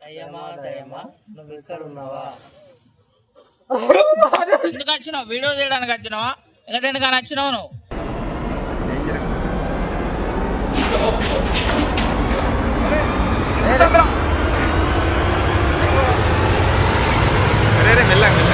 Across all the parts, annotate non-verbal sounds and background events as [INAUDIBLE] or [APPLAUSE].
దయ్యమా దయ్యమా నువ్వు ఇక్కడ ఉన్నావా ఎందుకు వచ్చినావు? వీడియో తీయడానికి వచ్చినావా? ఇంకా ఎందుకని వచ్చినావు నువ్వు? కాదు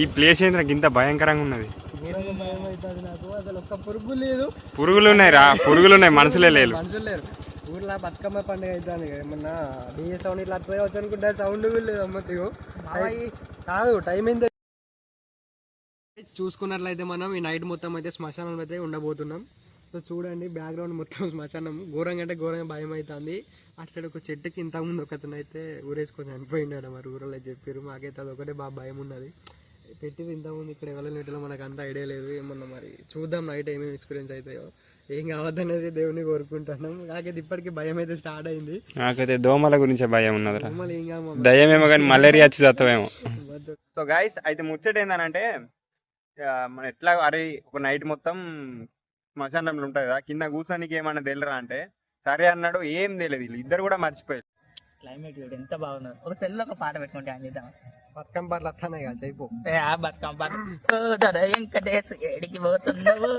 ఈ ప్లేస్ ఏంటి నాకు ఇంత భయంకరంగా ఉన్నది. ఘోరంగా భయం అవుతుంది నాకు. అసలు ఒక్క పురుగు లేదు. పురుగులు ఉన్నాయి రా. పురుగులు ఉన్నాయి. మనుషులే లేరు. మనుషులు లేరు. ఊర్లో బతుకమ్మ పండుగ అవుతుంది ఏమన్నా డిజే సౌండ్ ఇట్లా అట్లా వచ్చు అనుకుంటే సౌండ్ లేదు అమ్మతిగో కాదు టైం ఏంది చూసుకున్నట్లయితే మనం ఈ నైట్ మొత్తం అయితే శ్మశానం అయితే ఉండబోతున్నాం. సో చూడండి బ్యాక్గ్రౌండ్ మొత్తం శ్మశానం. ఘోరంగా అంటే ఘోరంగా భయం అవుతుంది. అటు సైడ్ ఒక చెట్టుకి ఇంత ముందు ఒకతను అయితే ఊరేసుకొని చనిపోయినాడు మరి ఊరలో చెప్పారు మాకైతే అది ఒకటే బాగా భయం ఉన్నది. పెట్టింది ఇంత ముందు ఇక్కడ ఎవరి నీటిలో మనకు అంత ఐడియా లేదు ఏమన్నా మరి చూద్దాం నైట్ ఏమేమి ఎక్స్పీరియన్స్ అవుతాయో. ఏం కావద్దనేది దేవుని కోరుకుంటున్నాం. నాకైతే ఇప్పటికీ భయం అయితే స్టార్ట్ అయింది. నాకైతే దోమల గురించే భయం ఉన్నదిరా. మళ్ళీ ఏం కాదు దయ్యమేమో కానీ మలేరియా వచ్చి. సో గైస్ అయితే ముచ్చట ఆ, మన ఎట్లా అరే ఒక నైట్ మొత్తం శ్మశానంలో ఉంటుంది కదా కింద కూర్చోనికి ఏమన్నా తెలియరా అంటే సరే అన్నాడు ఏం తెలియదు వీళ్ళు. ఇద్దరు కూడా మర్చిపోయారు. క్లైమేట్ ఎంత బాగున్నది ఒక సెల్ ఒక పాట పెట్టుకుంటే అని చేద్దాం? బతుకమ్మ పాటలు వస్తానే కదా ఆ బతుకమ్మ పాట ఓ దర వెంకటేశ్ ఏడికి పోతున్నావు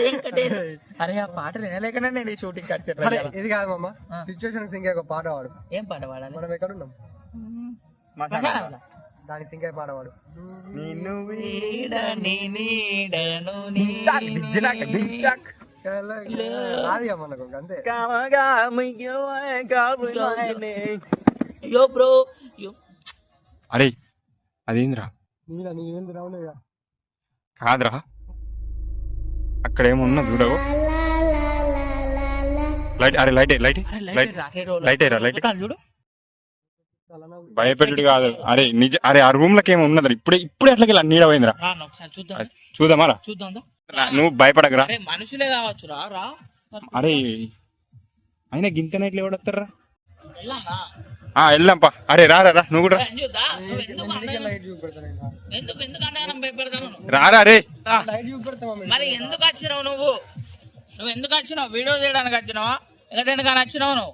వెంకటేశ్ అరే ఆ పాట వినలేకనే నేను ఈ షూటింగ్ కట్ ఇది కాదు మామ సిచ్యువేషన్ సింగే ఒక పాట పాడు ఏం పాట పాడాలి మనం ఎక్కడ ఉన్నాం. దాని సింగే పాట పాడు నిన్ను వీడని నీడను ఇక మనకు అంతే కామగా కాపులాయనే. యో బ్రో అరే అదేంద్రా? కాదురా. అక్కడ ఏమున్నా చూడవు. లైట్ అరే లైట్ లైట్ లైట్ లైట్ అయ్యరా లైట్ చూడు. భయపెట్టుడు కాదు. అరే నిజ అరే ఆ రూమ్ లకి ఏమో ఉన్నది ఇప్పుడే ఇప్పుడే అట్లకి నీడ పోయిందిరా. రాను ఒకసారి చూద్దాం. చూద్దామారా చూద్దాం దా. రా, నువ్వు భయపడకరా. అరే మనుషులే కావచ్చు అరే అయినా గింత నైట్లు ఎవడొస్తారా ఆ వెళ్దాంపా. అరే రా రా, రా నువ్వు కూడా? రారా రే. రా. లైట్ చూపెడతామా మీరు? మరి ఎందుకు వచ్చినావు నువ్వు? నువ్వు ఎందుకు వచ్చినావు? వీడియో తీయడానికి వచ్చినావా? లేదా ఎందుకని వచ్చినావు నువ్వు?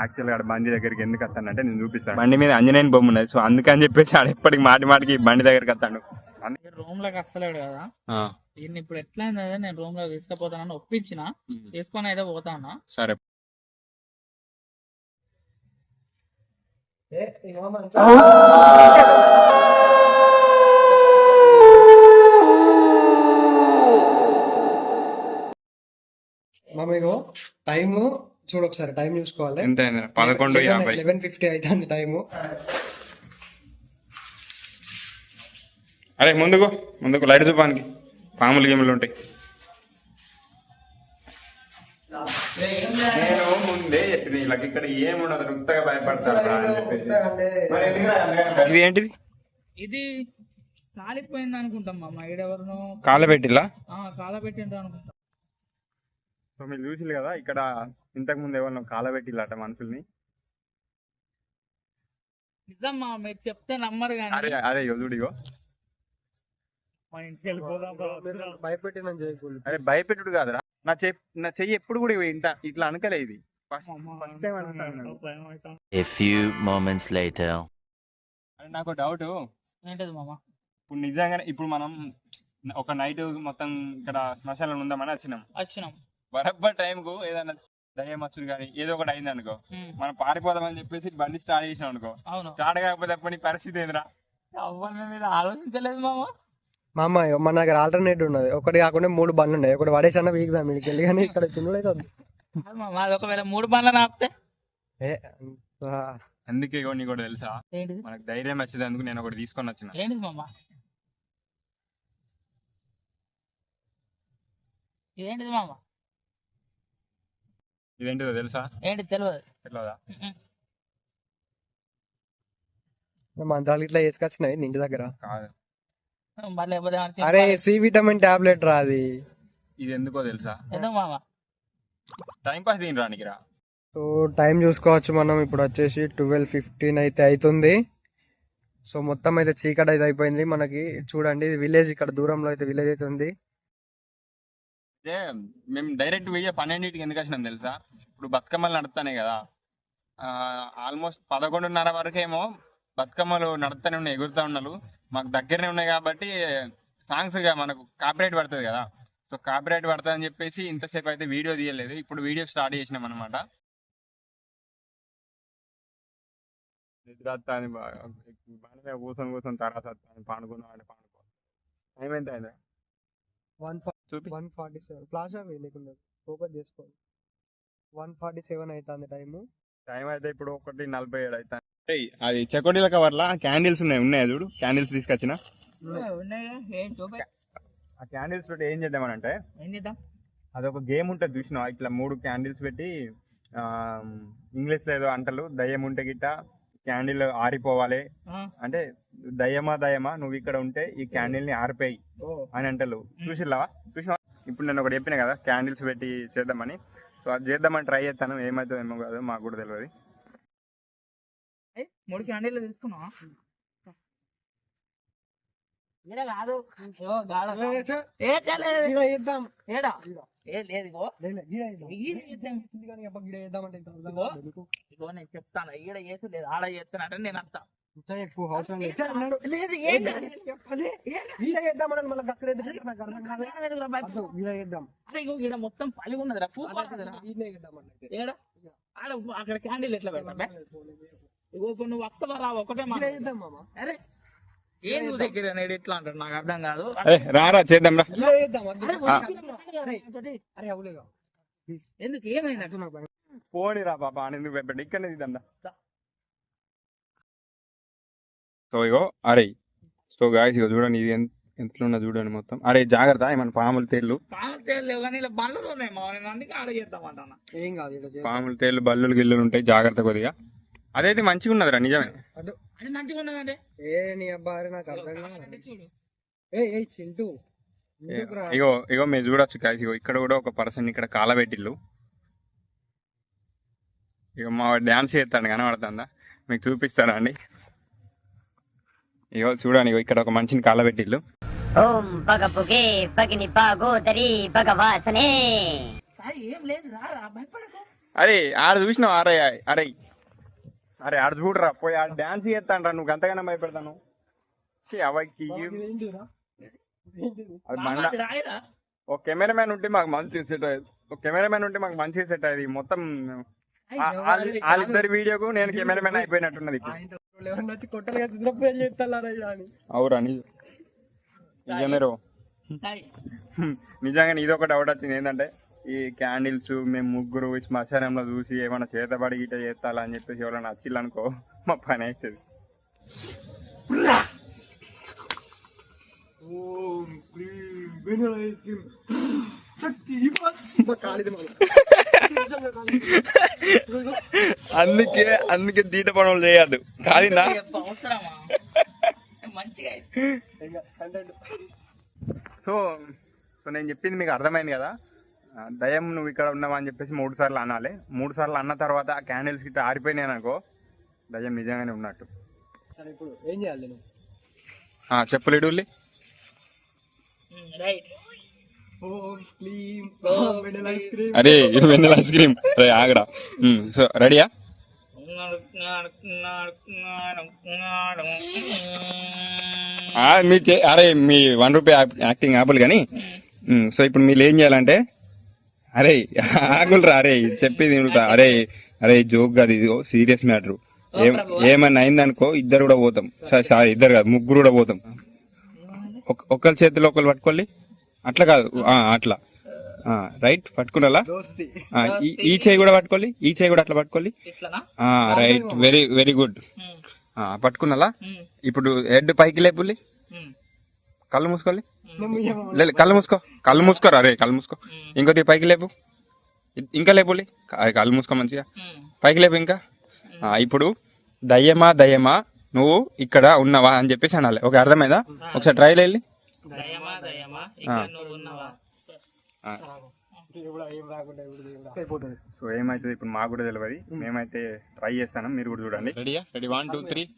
యాక్చువల్గా ఆడ బండి దగ్గరికి ఎందుకు వస్తానంటే నేను చూపిస్తాను. బండి మీద అంజనేయన్ బొమ్మ ఉన్నది. సో అందుకని చెప్పేసి ఆడ ఎప్పటికి మాటి మాటికి బండి దగ్గరికి వస్తాడు అందుకే రూమ్లోకి వస్తలేడు కదా. ఈయన ఇప్పుడు ఎట్లా అయిందంటే నేను రూమ్లో తీసుకుపోతానని ఒప్పించిన. తీసుకొని అయితే పోతానా? సరే. ఏ, ఈ మామ అంత- మామ ఇగో టైమ్ చూడు ఒకసారి టైం చూసుకోవాలి ఎంత అయింది పదకొండు యాభై. లెవెన్ ఫిఫ్టీ అవుతుంది టైము. అరే ముందుకు. ముందుకు లైట్ చూపానికి పాములు గేములు ఉంటాయి. నేను ముందే చెప్పిన వీళ్ళకి ఇక్కడ ఏముండదు రుత్తగా భయపడతారు ఇది ఏంటిది? ఇది కాలిపోయింది అనుకుంటాం మా ఈడెవరినో కాలబెట్టిలా కాలబెట్టిండ్రు అనుకుంటా. సో మీరు చూసిరు కదా ఇక్కడ ఇంతకు ముందు ఎవరినో కాలబెట్టిల్లట మనుషుల్ని. నిజమ్మా మీరు చెప్తే నమ్మరు అరే కానీ అరే యోధుడిగో మా ఇంటికి వెళ్ళిపోదాం భయపెట్టి నన్ను చేయకూడదు అరే భయపెట్టుడు కాదురా. నా చె నా చెయ్యి ఎప్పుడు కూడా ఇంత ఇట్లా అనకలే ఇది. A few moments later. నాకు డౌట్ ఏంటది మామ? ఇప్పుడు నిజంగానే ఇప్పుడు మనం ఒక నైట్ మొత్తం ఇక్కడ శ్మశానంలో ఉందామని వచ్చినాం. వచ్చినాం. బరబ్బర్ టైం కు ఏదైనా దయ్యం వచ్చుడు కానీ ఏదో ఒకటి అయింది అనుకో. మనం పారిపోదామని చెప్పేసి బండి స్టార్ట్ చేసినాం అనుకో. అవును. స్టార్ట్ కాకపోతే నీ పరిస్థితి ఏందిరా? అవ్వాలి మీద ఆలోచించలేదు మామ. మా అమ్మ మన దగ్గర ఆల్టర్నేట్ ఉన్నది. ఒకటి కాకుండా మూడు బండ్లు ఉన్నాయి. ఒకటి పడేసన్న వీక్దాం మీకు వెళ్ళి కానీ ఇక్కడ మామ, అది ఒకవేళ మూడు బండ్లు ఆపితే? ఏ అంత అందుకే ఇగో నీకు కూడా తెలుసా? ఏంటిది? మనకు ధైర్యం వచ్చేందుకు నేను ఒకటి తీసుకొని వచ్చిన. ఏంటిది మామ? ఇదేంటిది మామ? ఇదేంటిదో తెలుసా? ఏంటి తెలియదు తెలియదా మంత్రాలు ఇట్లా వేసుకొచ్చినాయి ఇంటి దగ్గర? కాదు. అరే సి విటమిన్ టాబ్లెట్ రా అది. ఇది ఎందుకో తెలుసా టైం పాస్ దీని రానికి రా. సో టైం చూసుకోవచ్చు మనం. ఇప్పుడు వచ్చేసి ట్వెల్వ్ ఫిఫ్టీన్ అయితే అవుతుంది సో మొత్తం అయితే చీకటి అయితే అయిపోయింది మనకి. చూడండి విలేజ్ ఇక్కడ దూరంలో అయితే విలేజ్ అయితే ఉంది. మేము డైరెక్ట్ వీడియో పన్నెండింటికి ఎందుకు వచ్చినాం తెలుసా? ఇప్పుడు బతుకమ్మలు నడుస్తానే కదా. ఆల్మోస్ట్ పదకొండున్నర వరకేమో బతుకమ్మలు నడుస్తూనే ఉన్నాయి ఎగురుతూ ఉన్నారు. మాకు దగ్గరనే ఉన్నాయి కాబట్టి సాంగ్స్ మనకు కాపీరైట్ పడుతుంది కదా. సో కాపీరైట్ పడుతుంది అని చెప్పేసి ఇంతసేపు అయితే వీడియో తీయలేదు. ఇప్పుడు వీడియో స్టార్ట్ చేసినాం అనమాట నిద్ర వస్తాను బాగా కూర్చొని కూర్చొని తర్వాత పండుకున్నాం అంటే పండుకో టైం ఎంత అయిందా? వన్ చూపి. వన్ ఫార్టీ సెవెన్ ప్లాజా లేకుండా ఫోకస్ చేసుకోండి వన్ ఫార్టీ సెవెన్ అవుతుంది టైము టైం అయితే ఇప్పుడు ఒకటి నలభై ఏడు అయితే అది చెకోడీల కవర్లా? క్యాండిల్స్ ఉన్నాయి ఉన్నాయా చూడు? క్యాండిల్స్ తీసుకొచ్చిన. ఆ క్యాండిల్స్ పెట్టి ఏం చేద్దామనంటే ఏం చేద్దాం? అదొక గేమ్ ఉంటుంది చూసినా ఇట్లా మూడు క్యాండిల్స్ పెట్టి ఇంగ్లీష్లో ఏదో అంటలు దయ్యం ఉంటే గిట్ట క్యాండిల్ ఆరిపోవాలి. అంటే దయ్యమా దయ్యమా నువ్వు ఇక్కడ ఉంటే ఈ క్యాండిల్ని ఆరిపోయి అని అంటలు చూసిల్లావా చూసినా ఇప్పుడు నేను ఒకటి చెప్పిన కదా క్యాండిల్స్ పెట్టి చేద్దామని. సో అది చేద్దామని ట్రై చేస్తాను ఏమవుతుందో ఏమో కాదు మాకు కూడా తెలియదు. మూడు క్యాండిల్ తీసుకున్నావా? కాదు. ఏ తెలేదు. ఇద్దాం ఏడా? ఏ లేదు ఇగో. నేను చెప్తాను. ఈడ చేసి లేదు ఆడ చేస్తానంటే నేను అంతా. మొత్తం పలి ఉన్నది రా ఆడ అక్కడ క్యాండిల్ ఎట్లా పెడతా? ఇగో నువ్వు వస్తావా రా ఒకటే అరే ఏం నువ్వు దగ్గర నేను ఎట్లా అంటాడు? నాకు అర్థం కాదు. రారా చేద్దాం రా. ఎందుకు? ఏమైంది పోనీ రా పాప అని ఎందుకు భయపడ్డా ఇక్కడనే తీద్దాం సో ఇగో అరే సో గాయస్ ఇగో చూడండి ఇది ఎంత చూడండి మొత్తం. అరే జాగ్రత్త ఏమన్నా పాములు తేళ్ళు? పాలు తేలేవు కానీ ఇలా బండ్లు ఉన్నాయి మా నేను అందుకే. పాములు తేళ్ళు బల్లులు గిల్లులు ఉంటాయి. జాగ్రత్త కొద్దిగా. అదైతే మంచిగా ఉన్నదిరా నిజమే. అదో అది మంచిగా ఉన్నదంటే ఏ నీ అబ్బా అరే నాకు అర్థం కాదు. చూడు. ఏ ఏ చింటూ. ఎందుకురా? ఇగో ఇగో మీరు చూడొచ్చు గాయస్ ఇగో ఇక్కడ కూడా ఒక పర్సన్ ఇక్కడ కాలబెట్టిల్లు ఇగో మా డ్యాన్స్ చేస్తాడు కనబడుతుందా? మీకు చూపిస్తారా అండి? ఇగో చూడండి ఇగో ఇక్కడ ఒక మనిషిని కాలబెట్టిల్లు ఓం పగ పొగే పగిని పాగోదరి భగవాసనే. సాయి ఏం లేదు రా రా భయపడకు. అరే ఆడ చూసినావు అరే అరే అరే ఆడ చూడరా పోయి ఆడ డాన్స్ చేస్తానరా నువ్వు గంతగానే భయపెడతాను. అవకి ఒక కెమెరామ్యాన్ ఉంటే మాకు మంచి సెట్ అయ్యేది. ఒక కెమెరామ్యాన్ ఉంటే మాకు మంచిగా సెట్ అయ్యేది. మొత్తం వాళ్ళిద్దరి వీడియోకు నేను కెమెరామ్యాన్ అయిపోయినట్టున్నది అవురా నిజంగా ఇది ఒక డౌట్ వచ్చింది. ఏంటంటే ఈ క్యాండిల్స్ మేము ముగ్గురు ఈ శ్మశానంలో చూసి ఏమైనా చేతబడి గిట్ట చేస్తాలా అని చెప్పేసి ఎవరైనా వచ్చిల్లనుకో మా పని అవుతుంది అందుకే అందుకే తీట పనులు చేయద్దు. కాదిందా చెప్ప అవసరమా? మంచిగా సో సో నేను చెప్పింది మీకు అర్థమైంది కదా? దయం నువ్వు ఇక్కడ ఉన్నావా అని చెప్పేసి మూడు సార్లు అనాలి. మూడు సార్లు అన్న తర్వాత ఆ క్యాండిల్స్ గిట్ట ఆరిపోయినాయి అనుకో దయ్యం నిజంగానే ఉన్నట్టు. సరే ఇప్పుడు ఏం చేయాలి నేను ఆ, చెప్పులు ఇడుల్లి రైట్. ఐస్ క్రీమ్ అరే వెన్నెల ఐస్ క్రీమ్ అరే ఆగరా. ఉమ్, సో రెడీయా? ఆ, మీ చే- అరే మీ వన్ రూపీ యాక్టింగ్ యాపిల్ కానీ. సో ఇప్పుడు మీరు ఏం చేయాలంటే అరే ఆగులరా అరే చెప్పేది. అరే అరే జోక్ కాదు ఇది. సీరియస్ మ్యాటర్ ఏమన్నా అయిందనుకో ఇద్దరు కూడా పోతాం. సారీ ఇద్దరు కాదు ముగ్గురు కూడా పోతాం. ఒక- ఒకరి చేతిలో ఒకరు పట్టుకోవాలి అట్లా కాదు. అట్లా. రైట్ పట్టుకున్నాలా? ఆ, ఈ- చేయి కూడా పట్టుకోవాలి ఈ చేయి కూడా అట్లా పట్టుకోవాలి ఇట్లనా? రైట్ వెరీ వెరీ గుడ్ పట్టుకున్నాలా? ఇప్పుడు హెడ్ పైకి లేపుల్లి కళ్ళు మూసుకోవాలి లే, లే, కళ్ళు మూసుకో. కళ్ళు మూసుకోరా అరే కళ్ళు మూసుకో. ఇంకోటి పైకి లేపు. ఇంకా లేపుల్లి క- కళ్ళు మూసుకో మంచిగా. పైకి లేపు ఇంకా. ఆ, ఇప్పుడు దయ్యమా దయ్యమా నువ్వు ఇక్కడ ఉన్నావా అని చెప్పేసి అనాలి. ఓకే అర్థమైందా? ఒకసారి ట్రైల్ వెళ్ళి రా- సో ఏమైతుంది? ఇప్పుడు మాకు కూడా తెలియదు మేమైతే ట్రై చేస్తాను. మీరు కూడా చూడండి. రెడీయా రెడీ వన్ టూ త్రీ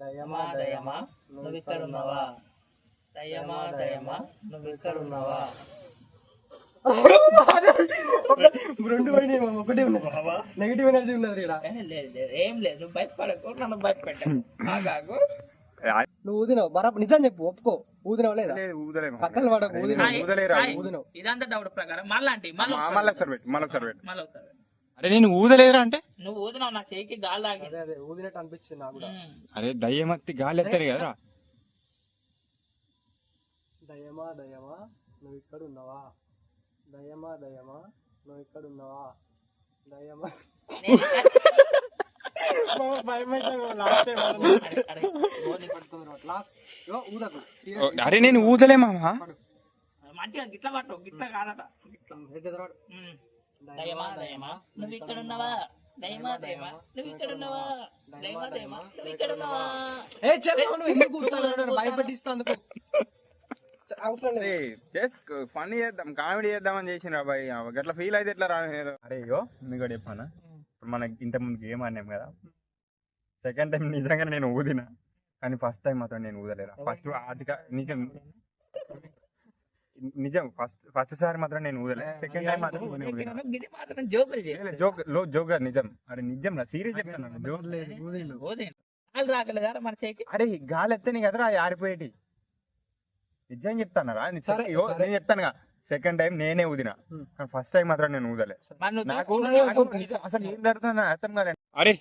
దయమా దయమా నువ్వు ఇక్కడ ఉన్నావా దయమా దయమా నువ్వు ఇక్కడ ఉన్నావా దయమా దయమా నువ్వు ఇక్కడ ఉన్నావా రెండు పోయినాయి మామ, ఒకటే ఉన్నది. నెగిటివ్ ఎనర్జీ ఉన్నది ఇక్కడ. ఏ, లేదు నువ్వు భయపడకు నన్ను భయపెట్టావు ఆగాగు నువ్వు ఊదినావు. బరాబర్ నిజం చెప్పు ఒప్పుకో. ఊదినావు లేదా? ఊదలేము కథలు పడకు ఊదినావు. ఇదంతా డౌట్ ప్రకారం. మళ్ళా అంటే మళ్ళీ మళ్ళీ అరే నేను ఊదలేరా అంటే? నువ్వు ఊదినావు నా చేయికి గాలి తాగింది అదే అదే ఊదినట్టు అనిపించింది నాకు కూడా. అరే దయ్యమత్తి గాలి ఎత్తారు కదా దయమా దయమా నువ్వు ఇక్కడ ఉన్నావా? దయమా దయమా నువ్వు ఇక్కడ ఉన్నావా? దయమా అరే, నేను ఊదలే మామా? మంచిగా గిట్ల పట్టు గిట్ల కాదట. గిట్ల. దయమా దయమా? నువ్వు ఇక్కడ ఉన్నావా దయమా దయమా? నువ్వు ఇక్కడ ఉన్నావా దయమా దయమా? నువ్వు ఇక్కడ ఉన్నావా ఏ చెప్పు నువ్వు ఎందుకు ఊరుతున్నావు? భయపెట్టిస్తా అందుకు అవసరం లేదు. జస్ట్ ఫన్ చేద్దాం కామెడీ చేద్దామని చేసిన అబ్బాయి గట్లా ఫీల్ అయితే ఎట్లా రా అరే అయ్యో మీకు కూడా చెప్పానా? ఇప్పుడు మనకి ఇంత ముందు గేమ్ ఆడినాం కదా? సెకండ్ టైం నిజంగా నేను ఊదిన. కానీ ఫస్ట్ టైం మాత్రం నేను ఊదలేరా? ఫస్ట్ అది కా- నిజం. ఫస్ట్ ఫస్ట్ సారి మాత్రం నేను ఊదలే. సెకండ్ టైం మాత్రం జోక్? లో జోక్ నిజం. అరే నిజం రా సీరియస్ చెప్తాను జోక్ గాలి రాకలేదా మన చేయికి? అరే గాలి ఎత్తని కదరా ఆరిపోయేటి. నిజం చెప్తానరా ని- సరే. నేను చెప్తానుగా సెకండ్ టైం నేనే ఊదిన. కానీ ఫస్ట్ టైం మాత్రం నేను ఊదలే. నాకు అసలు ఏం జరుగుతుందో అర్థం కాలేదు అరే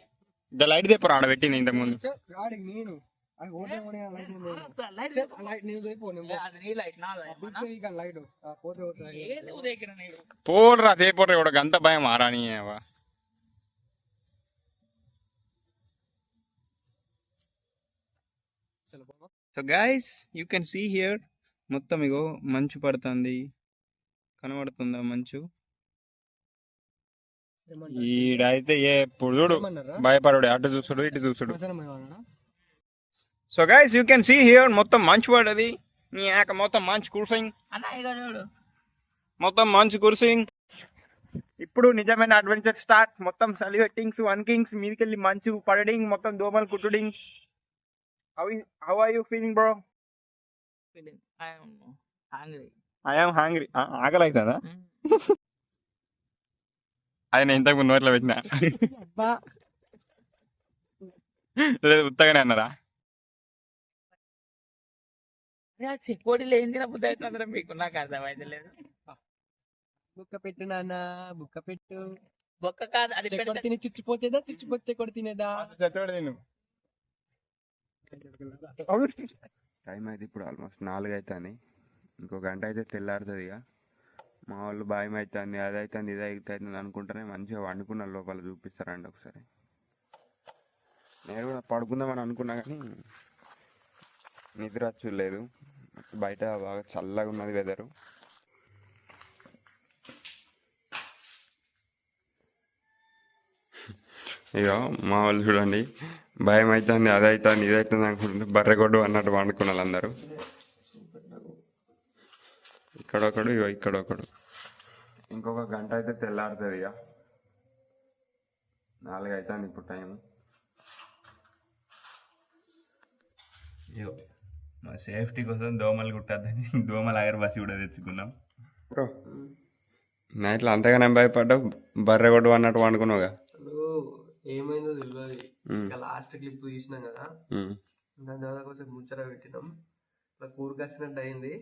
ద లైట్ తెప్పరా ఆడ పెట్టింది ఇంతకు ముందు నేను. అది ఓటే ఓటే లైట్ ఉంది. అసలు లైట్ చెప్, ఆ లైట్ నేను పోయి పో, నేను ఏ, అది పోర్రా ఇక్కడ గంత భయం ఆరాని. So guys you can see here మొత్తం ఇగో మంచు పడుతుంది కనబడుతుందా మంచు? ఈడైతే ఏ ఇప్పుడు చూడు? భయపడు అటు చూసుడు ఇటు చూసుడు? So guys you can see here మొత్తం మంచు పడ్డది నీ ఆక మొత్తం మంచు కుర్సింగ్ మొత్తం మంచు కుర్సింగ్ ఇప్పుడు నిజమైన అడ్వెంచర్ స్టార్ట్ మొత్తం సలివెట్టింగ్స్ వన్ కింగ్స్ మీదకెళ్ళి మంచు పడడింగ్ మొత్తం దోమలు కుట్టుడింగ్. How how are you feeling bro hungry I'm hungry ఆకలి అవుతుందా నేను ఇంతకు ముందు నోట్లో పెట్టినా. అబ్బా, లేదు ఉత్తగానే అన్నారా చెకోడీలు ఏం తిన బుద్ధి అవుతుందిరా మీకు. నాకు అర్థమైతే లేదు బుక్క పెట్టు నాన్న బుక్క పెట్టు. బొక్క కాదు అది పెడితే. తిని చుచ్చిపోచేదా? చుచ్చిపోతే చెక్కడు తినేదా? టైం అయితే ఇప్పుడు ఆల్మోస్ట్ నాలుగు అవుతుంది ఇంకో గంట అయితే తెల్లారుతుంది ఇక మా వాళ్ళు భయం అవుతుంది అది అవుతుంది ఇది అవుతుంది అనుకుంటేనే మంచిగా వండుకున్న లోపల చూపిస్తారండి ఒకసారి. నేను కూడా పడుకుందామని అనుకున్నా కానీ నిద్ర వచ్చలేదు. బయట బాగా చల్లగా ఉన్నది వెదరు ఇక మా వాళ్ళు చూడండి భయం అవుతుంది అది అవుతుంది ఇది అవుతుంది అనుకుంటుంది బర్రెగొడ్డు అన్నట్టు వండుకున్నారు అందరూ. ఇక్కడొకడు ఇగో ఇక్కడొకడు. ఇంకొక గంట అయితే తెల్లారుతుంది ఇక నాలుగు అవుతుంది ఇప్పుడు టైం మా సేఫ్టీ కోసం దోమలు కుట్టద్దని దోమల అగరబస్సి కూడా తెచ్చుకున్నాం. బ్రో నైట్లో అంతగానే భయపడ్డావు బర్రెగొడ్డు అన్నట్టు వండుకున్నావుగా ఏమైందో తెలియదు ఇంకా లాస్ట్ క్లిప్ తీసినాం కదా. దాని తర్వాత కొంచెం ముచ్చట పెట్టినాం. అట్లా కూరకొచ్చినట్టు అయింది.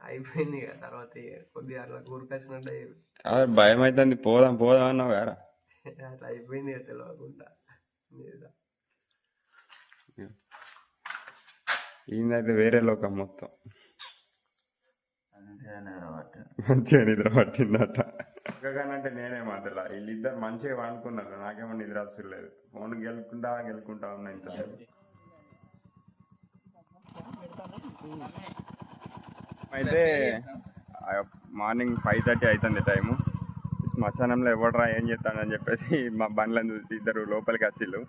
అయిపోయింది ఇక తర్వాత ఇక కొద్దిగా అట్లా కూరకొచ్చినట్టు అయ్యింది కాదు భయం అవుతుంది పోదాం పోదాం అన్నావు కదా. [LAUGHS] అట్లా అయిపోయింది ఇక తెలియకుండా మీద. ఈయనైతే వేరే లోకం మొత్తం. మంచిగా నిద్ర పట్టిందట. అంటే నేనే మాటలా వీళ్ళిద్దరు మంచిగా వండుకున్నారు నాకేమో నిద్ర వస్తలేదు ఫోన్ గెలుకుంటా గెలుకుంటా ఉన్నా ఇంతసేపు అయితే మార్నింగ్ ఫైవ్ థర్టీ అవుతుంది టైము. శ్మశానంలో ఎవడరా ఏం చేస్తానని చెప్పేసి మా బండ్లను చూసి ఇద్దరు లోపలికి వచ్చిళ్ళు.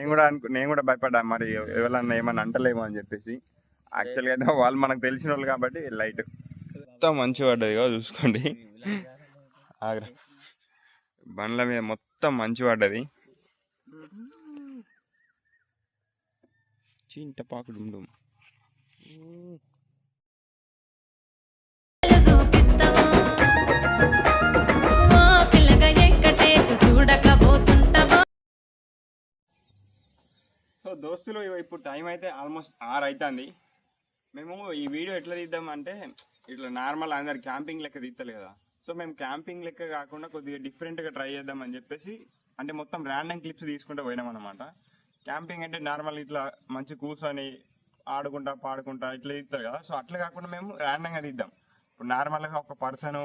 నేను కూడా అనుకు నేను కూడా భయపడ్డా మరి ఎవరన్నా ఏమన్నా అంటలేమో అని చెప్పేసి. యాక్చువల్గా అయితే వాళ్ళు మనకు తెలిసిన వాళ్ళు కాబట్టి లైట్. మొత్తం మంచి పడ్డది కదా చూసుకోండి. ఆగ్రా. బండ్ల మీద మొత్తం మంచి పడ్డది. చింత సో దోస్తులు ఇగో ఇప్పుడు టైం అయితే ఆల్మోస్ట్ ఆరు అవుతుంది మేము ఈ వీడియో ఎట్లా తీద్దాం అంటే ఇట్లా నార్మల్ అందరు క్యాంపింగ్ లెక్క తీస్తారు కదా. సో మేము క్యాంపింగ్ లెక్క కాకుండా కొద్దిగా డిఫరెంట్గా ట్రై చేద్దాం అని చెప్పేసి అంటే మొత్తం ర్యాండమ్ క్లిప్స్ తీసుకుంటూ పోయినాం అనమాట క్యాంపింగ్ అంటే నార్మల్ ఇట్లా మంచి కూర్చొని ఆడుకుంటా పాడుకుంటా ఇట్లా తీస్తారు కదా. సో అట్లా కాకుండా మేము ర్యాండంగా తీద్దాం. ఇప్పుడు నార్మల్గా ఒక పర్సన్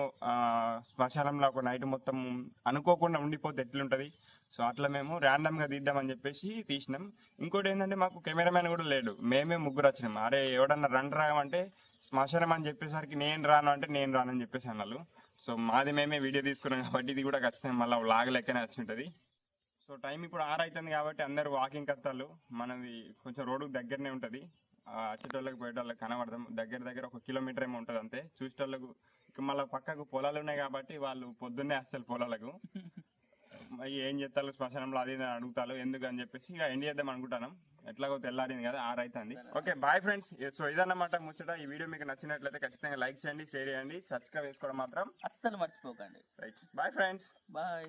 శ్మశానంలో ఒక నైట్ మొత్తం అనుకోకుండా ఉండిపోతే ఎట్లుంటుంది? సో అట్లా మేము ర్యాండమ్గా తీద్దామని చెప్పేసి తీసినాం. ఇంకోటి ఏంటంటే మాకు కెమెరామెన్ కూడా లేడు. మేమే ముగ్గురు వచ్చినాం. అరే ఎవడన్నా రన్ రామంటే శ్మశానం అని చెప్పేసరికి నేను రాను అంటే నేను రాను అని చెప్పేసి అన్నారు. సో మాది మేమే వీడియో తీసుకున్నాం కాబట్టి ఇది కూడా ఖచ్చితంగా మళ్ళీ లాగ్ లెక్కనే వచ్చి ఉంటుంది. సో టైం ఇప్పుడు ఆర్ అవుతుంది కాబట్టి అందరూ వాకింగ్ కత్తాలు. మనది కొంచెం రోడ్డు దగ్గరనే ఉంటుంది. వచ్చేటోళ్ళకి పోయేటోళ్ళకి కనబడదాం. దగ్గర దగ్గర ఒక కిలోమీటర్ ఏమో ఉంటుంది అంతే. చూసేటోళ్ళకు ఇక మళ్ళీ పక్కకు పొలాలు ఉన్నాయి కాబట్టి వాళ్ళు పొద్దున్నే వస్తారు పొలాలకు. [LAUGHS] ఏం చేస్తారు? శ్మశానంలో అది ఇది అని అడుగుతారు. ఎందుకు అని చెప్పేసి ఇక ఎండ్ చేద్దాం అనుకుంటాను ఎట్లాగో తెల్లారింది కదా ఆరు అవుతుంది ఓకే బాయ్ ఫ్రెండ్స్ సో ఇదన్నమాట ముచ్చట. ఈ వీడియో మీకు నచ్చినట్లయితే ఖచ్చితంగా లైక్ చేయండి షేర్ చేయండి. సబ్స్క్రైబ్ చేసుకోవడం మాత్రం అస్సలు మర్చిపోకండి. Right bye friends bye